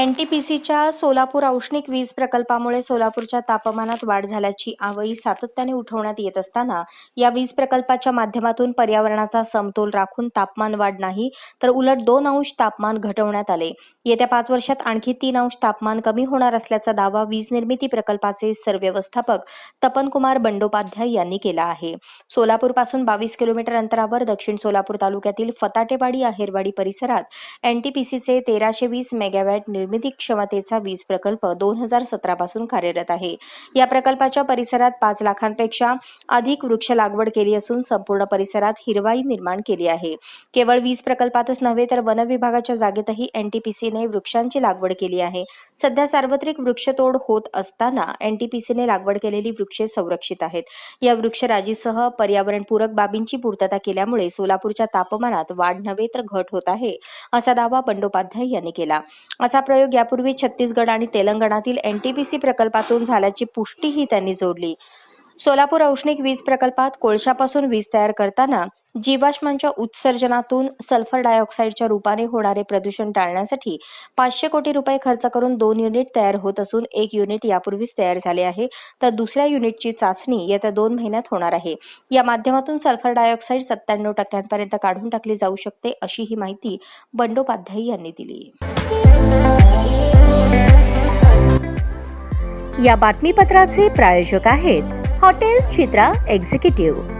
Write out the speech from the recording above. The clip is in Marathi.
एन टी पी सीच्या सोलापूर औष्णिक वीज प्रकल्पामुळे सोलापूरच्या तापमानात वाढ झाल्याची आवई सातत्याने उठवण्यात येत असताना या वीज प्रकल्पाच्या माध्यमातून पर्यावरणाचा समतोल राखून तापमान वाढ नाही तर उलट दोन अंश तापमान घटवण्यात आले. येत्या पाच वर्षात आणखी तीन अंश तापमान कमी होणार असल्याचा दावा वीज निर्मिती प्रकल्पाचे सरव्यवस्थापक तपनकुमार बंडोपाध्याय यांनी केला आहे. सोलापूरपासून बावीस किलोमीटर अंतरावर दक्षिण सोलापूर तालुक्यातील फताटेवाडी आहेरवाडी परिसरात एनटीपीसीचे तेराशे वीस मेगावॅट निर्मिती क्षमतेचा वीज प्रकल्प दोन हजार सतरा पासून कार्यरत आहे. या प्रकल्पाच्या परिसरात पाच लाखांपेक्षा अधिक वृक्ष लागवड केली असून संपूर्ण परिसरात हिरवाई निर्माण केली आहे. केवळ वीज प्रकल्पातच नव्हे तर वन विभागाच्या जागेतही एनटीपीसीने वृक्षांची लागवड केली आहे. सध्या सार्वत्रिक वृक्षतोड होत असताना एनटीपीसीने लागवड केलेली वृक्षे संरक्षित आहेत. या वृक्षराजीसह पर्यावरणपूरक बाबींची पूर्तता केल्यामुळे सोलापूरच्या तापमानात वाढ नव्हे तर घट होत आहे असा दावा बंडोपाध्याय यांनी केला. असा प्रयोग यापूर्वी छत्तीसगड आणि तेलंगणातील एनटीपीसी प्रकल्पातून झाल्याची पुष्टीही त्यांनी जोडली. सोलापूर औष्णिक वीज प्रकल्पात कोळशापासून वीज तयार करताना जीवाश्मांच्या उत्सर्जनातून सल्फर डायऑक्साईडच्या रूपाने होणारे प्रदूषण टाळण्यासाठी पाचशे कोटी रुपये खर्च करून दोन युनिट तयार होत असून एक युनिट यापूर्वीच तयार झाले आहे. तर दुसऱ्या युनिटची चाचणी येत्या दोन महिन्यात होणार आहे. या माध्यमातून सल्फर डायऑक्साईड सत्त्याण्णव टक्क्यांपर्यंत काढून टाकली जाऊ शकते अशी ही माहिती बंडोपाध्याय यांनी दिली. या बातमीपत्राचे प्रायोजक आहेत हॉटेल चित्रा एक्झिक्युटिव्ह.